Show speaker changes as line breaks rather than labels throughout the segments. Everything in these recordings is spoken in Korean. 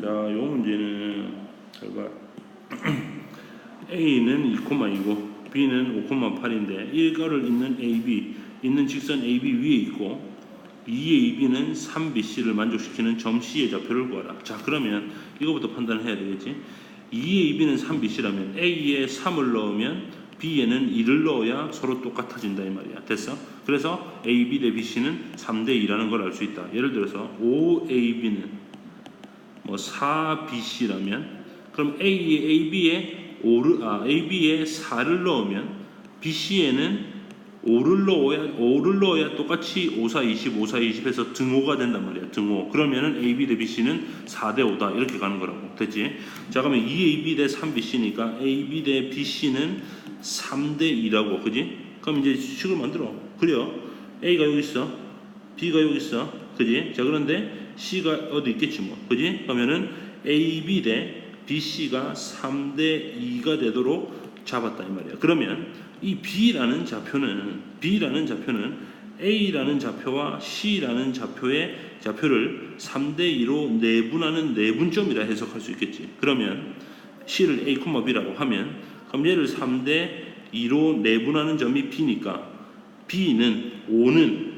자, 요 문제는 잘 봐. A는 2,2고 B는 5,8인데 이거를 있는 AB 있는 직선 AB 위에 있고 EAB는 3BC를 만족시키는 점 C의 좌표를 구하라. 자, 그러면 이거부터 판단을 해야 되겠지. EAB는 3BC라면 A에 3을 넣으면 B에는 2를 넣어야 서로 똑같아진다 이 말이야. 됐어? 그래서 AB 대 BC는 3대 2라는 걸 알 수 있다. 예를 들어서 5AB는 뭐 4BC라면 그럼 A에 AB에 5를 아 AB에 4를 넣으면 BC에는 5를 넣어야 5를 넣어야 똑같이 5, 4, 20, 5, 4, 20 해서 등호가 된단 말이야. 등호. 그러면은 AB 대 BC는 4대 5다. 이렇게 가는 거라고. 됐지? 자, 그러면 2AB 대 3BC니까 AB 대 BC는 3대 2라고. 그지? 그럼 이제 식을 만들어. 그래요. A가 여기 있어. B가 여기 있어. 그지? 자, 그런데 C가 어디 있겠지 뭐. 그지? 그러면은 AB 대 BC가 3대 2가 되도록 잡았다 이 말이야. 그러면 이 B라는 좌표는 B라는 좌표는 A라는 좌표와 C라는 좌표의 좌표를 3대 2로 내분하는 내분점이라 해석할 수 있겠지. 그러면 C를 A, B라고 하면 그럼 얘를 3대 2로 내분하는 점이 B니까 B는 5는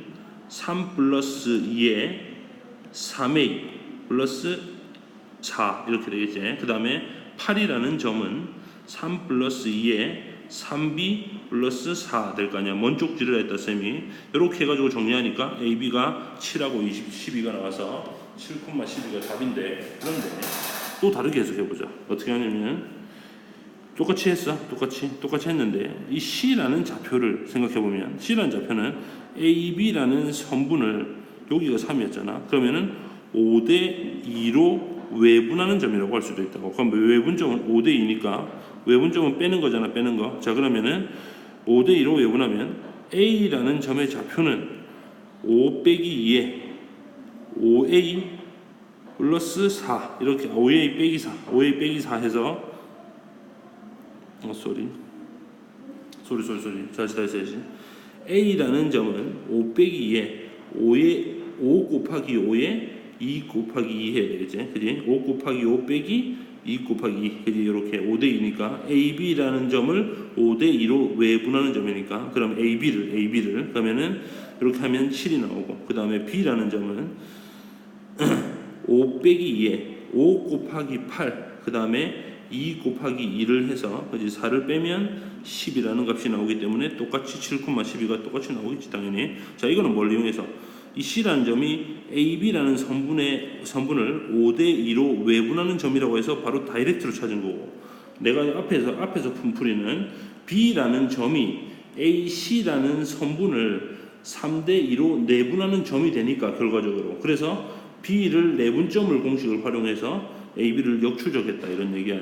3 플러스 2에 3A 플러스 4 이렇게 되겠지. 그 다음에 8이라는 점은 3 플러스 2에 3b 플러스 4 될 거 아니야. 먼 쪽지를 했다 쌤이. 이렇게 해가지고 정리하니까 AB가 7하고 20, 12가 나와서 7,12가 답인데 그런데 또 다르게 해석해보자. 어떻게 하냐면 똑같이 했어. 똑같이 똑같이 했는데 이 C라는 좌표를 생각해보면 C라는 좌표는 AB라는 선분을 여기가 3이었잖아. 그러면은 5대 2로 외분하는 점이라고 할 수도 있다고. 그럼 외분점은 5대 2니까 외분점은 빼는 거잖아. 빼는 거. 자 그러면은 5대 2로 외분하면 A라는 점의 좌표는 5 빼기 2에 5A 플러스 4 이렇게 5A 빼기 4 5A 빼기 4 해서 어 쏘리 쏘리 쏘리 쏘리 다시 다시 다시 A라는 점은 5 빼기 2에 5에 5 곱하기 5에 2 곱하기 2 해야 되겠지? 그지? 5 곱하기 5 빼기 2 곱하기 2 그지? 이렇게 5대 2니까 AB라는 점을 5대 2로 외분하는 점이니까. 그럼 AB를 AB를. 그러면은 이렇게 하면 7이 나오고 그 다음에 B라는 점은 5 빼기 2에 5 곱하기 8 그 다음에 2 곱하기 2를 해서 그지? 4를 빼면 10이라는 값이 나오기 때문에 똑같이 7,12가 똑같이 나오겠지 당연히. 자 이거는 뭘 이용해서 이 C라는 점이 AB라는 선분의 선분을 5대 2로 외분하는 점이라고 해서 바로 다이렉트로 찾은 거고 내가 앞에서 앞에서 푼 풀이는 B라는 점이 AC라는 선분을 3대 2로 내분하는 점이 되니까 결과적으로 그래서 B를 내분점을 공식을 활용해서 AB를 역추적했다 이런 얘기야.